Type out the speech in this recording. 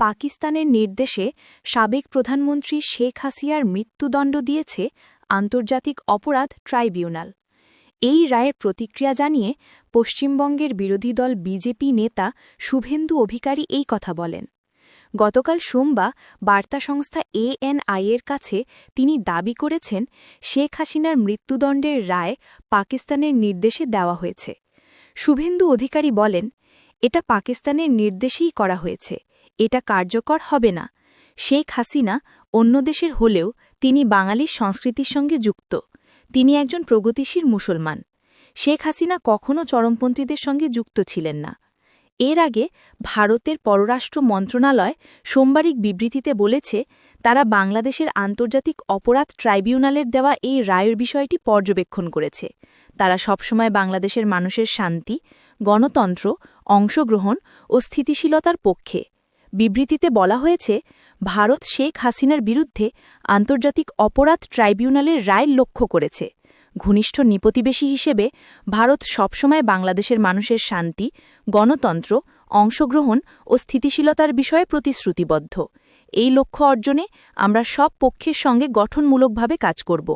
পাকিস্তানের নির্দেশে সাবেক প্রধানমন্ত্রী শেখ হাসিয়ার মৃত্যুদণ্ড দিয়েছে আন্তর্জাতিক অপরাধ ট্রাইব্যুনাল। এই রায়ের প্রতিক্রিয়া জানিয়ে পশ্চিমবঙ্গের বিরোধী দল বিজেপি নেতা শুভেন্দু অধিকারী এই কথা বলেন। গতকাল সোমবার বার্তা সংস্থা এএনআইয়ের কাছে তিনি দাবি করেছেন, শেখ হাসিনার মৃত্যুদণ্ডের রায় পাকিস্তানের নির্দেশে দেওয়া হয়েছে। শুভেন্দু অধিকারী বলেন, এটা পাকিস্তানের নির্দেশেই করা হয়েছে। এটা কার্যকর হবে না। শেখ হাসিনা অন্য দেশের হলেও তিনি বাঙালির সংস্কৃতির সঙ্গে যুক্ত। তিনি একজন প্রগতিশীল মুসলমান। শেখ হাসিনা কখনও চরমপন্থীদের সঙ্গে যুক্ত ছিলেন না। এর আগে ভারতের পররাষ্ট্র মন্ত্রণালয় সোমবারিক বিবৃতিতে বলেছে, তারা বাংলাদেশের আন্তর্জাতিক অপরাধ ট্রাইব্যুনালের দেওয়া এই রায়ের বিষয়টি পর্যবেক্ষণ করেছে। তারা সবসময় বাংলাদেশের মানুষের শান্তি, গণতন্ত্র, অংশগ্রহণ ও স্থিতিশীলতার পক্ষে। বিবৃতিতে বলা হয়েছে, ভারত শেখ হাসিনার বিরুদ্ধে আন্তর্জাতিক অপরাধ ট্রাইব্যুনালের রায় লক্ষ্য করেছে। ঘনিষ্ঠ নিপতিবেশী হিসেবে ভারত সবসময় বাংলাদেশের মানুষের শান্তি, গণতন্ত্র, অংশগ্রহণ ও স্থিতিশীলতার বিষয়ে প্রতিশ্রুতিবদ্ধ। এই লক্ষ্য অর্জনে আমরা সব পক্ষের সঙ্গে গঠনমূলকভাবে কাজ করব।